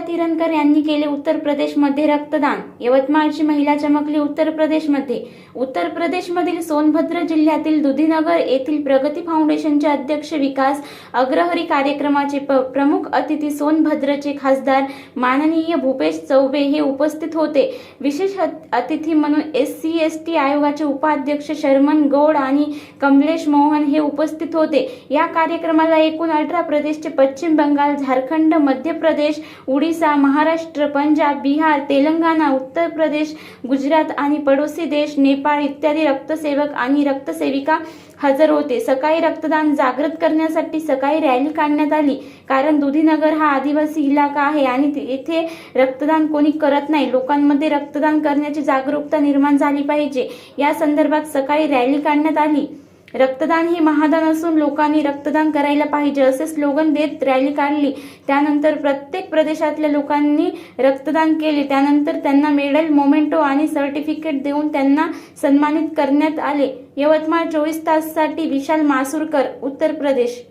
तिरणकर यांनी केले उत्तर प्रदेशमध्ये रक्तदान. यवतमाळची महिला चमकली उत्तर प्रदेशमध्ये. उत्तर प्रदेशमधील सोनभद्र जिल्ह्यातील दुधीनगर येथील प्रगती फाउंडेशनचे अध्यक्ष विकास अग्रहरी कार्यक्रमाचे प- प्रमुख अतिथी सोनभद्रचे खासदार माननीय भूपेश चौबे हे उपस्थित होते. विशेष अतिथी म्हणून एस सी एस टी आयोगाचे उपाध्यक्ष शर्मन गौड आणि कमलेश मोहन हे उपस्थित होते. या कार्यक्रमाला एकूण अठरा प्रदेशचे पश्चिम बंगाल झारखंड मध्य प्रदेश उडी ओडिसा महाराष्ट्र पंजाब बिहार तेलंगणा उत्तर प्रदेश गुजरात आणि पडोसी देश नेपाळ इत्यादी रक्तसेवक आणि रक्तसेविका हजर होते. सकाळी रक्तदान जागृत करण्यासाठी सकाळी रॅली काढण्यात आली. कारण दुधीनगर हा आदिवासी इलाका आहे आणि ते- येथे रक्तदान कोणी करत नाही. लोकांमध्ये रक्तदान करण्याची जागरूकता निर्माण झाली पाहिजे. या संदर्भात सकाळी रॅली काढण्यात आली. रक्तदान हे महादान असून लोकांनी रक्तदान करायला पाहिजे असे स्लोगन देत रॅली काढली. त्यानंतर प्रत्येक प्रदेशातल्या लोकांनी रक्तदान केले. त्यानंतर त्यांना मेडल मोमेंटो आणि सर्टिफिकेट देऊन त्यांना सन्मानित करण्यात आले. यवतमाळ चोवीस ताससाठी विशाल मासुरकर उत्तर प्रदेश.